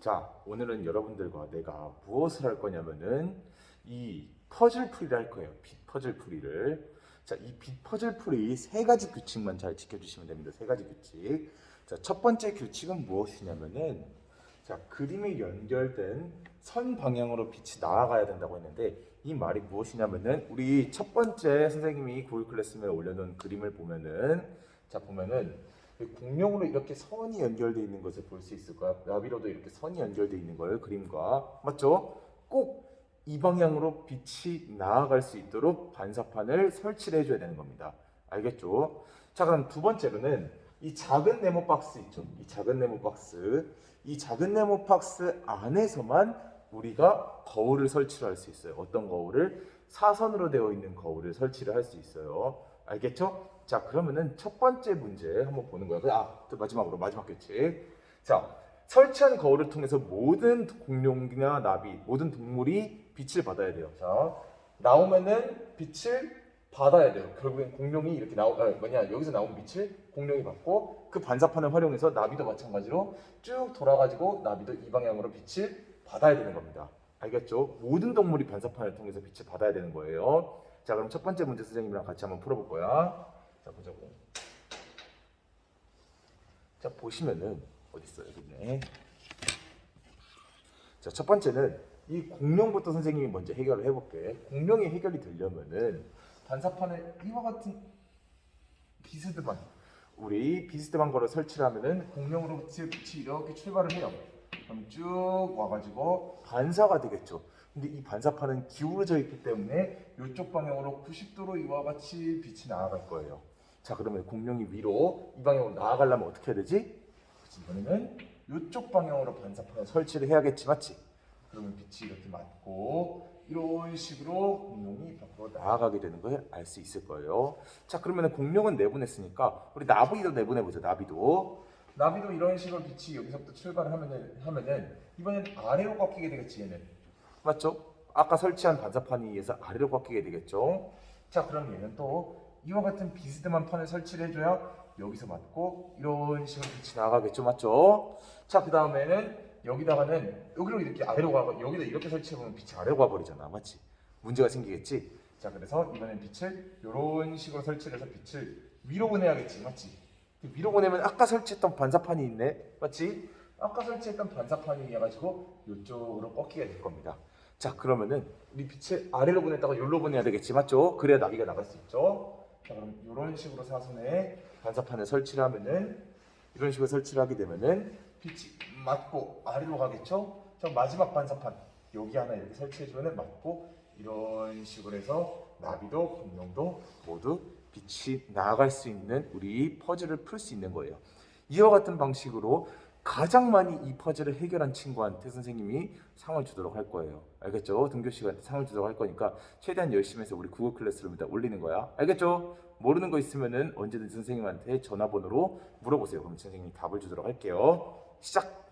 자, 오늘은 여러분들과 내가 무엇을 할 거냐면은 이 퍼즐 풀이를 할 거예요. 빛 퍼즐 풀이를. 자, 이 빛 퍼즐 풀이 세 가지 규칙만 잘 지켜주시면 됩니다. 세 가지 규칙. 자, 첫 번째 규칙은 무엇이냐면은 자, 그림에 연결된 선 방향으로 빛이 나아가야 된다고 했는데 이 말이 무엇이냐면은 우리 첫 번째 선생님이 구글 클래스에 올려놓은 그림을 보면은 자 보면은 이 공룡으로 이렇게 선이 연결되어 있는 것을 볼 수 있을 거야. 나비로도 이렇게 선이 연결되어 있는 거예요. 그림과 맞죠? 꼭 이 방향으로 빛이 나아갈 수 있도록 반사판을 설치를 해줘야 되는 겁니다. 알겠죠? 자 그럼 두 번째로는 이 작은 네모 박스 있죠? 이 작은 네모 박스 이 작은 네모 박스 안에서만 우리가 거울을 설치를 할 수 있어요. 어떤 거울을? 사선으로 되어 있는 거울을 설치를 할 수 있어요. 알겠죠? 자, 그러면은 첫 번째 문제 한번 보는 거예요. 아, 또 마지막으로 마지막 규칙. 자, 설치한 거울을 통해서 모든 공룡이나 나비, 모든 동물이 빛을 받아야 돼요. 자, 나오면은 빛을 받아야 돼요. 결국엔 공룡이 이렇게 나오, 아, 뭐냐 여기서 나온 빛을 공룡이 받고 그 반사판을 활용해서 나비도 마찬가지로 쭉 돌아가지고 나비도 이 방향으로 빛을 받아야 되는 겁니다. 알겠죠? 모든 동물이 반사판을 통해서 빛을 받아야 되는 거예요. 자, 그럼 첫 번째 문제 선생님이랑 같이 한번 풀어볼 거야. 자, 보자고. 자, 보시면은 어디 있어요? 여기 있네. 자, 첫 번째는 이 공룡부터 선생님이 먼저 해결을 해볼게. 공룡이 해결이 되려면은 반사판에 이와 같은 비스듬한 우리 비스듬한 거를 설치를 하면은 공룡으로 빛이 이렇게 출발을 해요. 그럼 쭉 와가지고 반사가 되겠죠. 근데 이 반사판은 기울어져 있기 때문에 이쪽 방향으로 90도로 이와 같이 빛이 나아갈 거예요. 자 그러면 공룡이 위로 이 방향으로 나아가려면 어떻게 해야 되지? 이번에는 이쪽 방향으로 반사판을 설치를 해야겠지 맞지? 그러면 빛이 이렇게 맞고 이런 식으로 공룡이 밖으로 나아가게 되는 걸 알 수 있을 거예요. 자 그러면 공룡은 내보냈으니까 우리 나비도 내보내보자 나비도 나비도 이런 식으로 빛이 여기서부터 출발을 하면은 하면은 이번엔 아래로 꺾이게 되겠지 얘는 맞죠? 아까 설치한 반사판에 의해서 아래로 꺾이게 되겠죠. 자 그럼 얘는 또 이와 같은 비스듬한 판을 설치를 해줘야 여기서 맞고 이런 식으로 빛이 나가겠죠 맞죠? 자 그 다음에는 여기다가는 여기로 이렇게 아래로 가고 여기다 이렇게 설치해보면 빛이 아래로 가버리잖아 맞지? 문제가 생기겠지? 자 그래서 이번엔 빛을 이런 식으로 설치를 해서 빛을 위로 보내야겠지 맞지? 위로 보내면 아까 설치했던 반사판이 있네 맞지? 아까 설치했던 반사판이 해가지고 이쪽으로 꺾이게 될 겁니다 자 그러면은 우리 빛을 아래로 보냈다가 여기로 보내야 되겠지 맞죠? 그래야 나비가 나갈 수 있죠 자 그럼 이런 식으로 사선에 반사판을 설치를 하면은 이런 식으로 설치를 하게 되면은 빛이 맞고 아래로 가겠죠? 자 마지막 반사판 여기 하나 이렇게 설치해주면은 맞고 이런 식으로 해서 나비도 공룡도 모두 빛이 나아갈 수 있는 우리 퍼즐을 풀 수 있는 거예요. 이와 같은 방식으로 가장 많이 이 퍼즐을 해결한 친구한테 선생님이 상을 주도록 할 거예요. 알겠죠? 등교 시간에 상을 주도록 할 거니까 최대한 열심히 해서 우리 구글 클래스룸에다 올리는 거야. 알겠죠? 모르는 거 있으면은 언제든지 선생님한테 전화번호로 물어보세요. 그럼 선생님이 답을 주도록 할게요. 시작!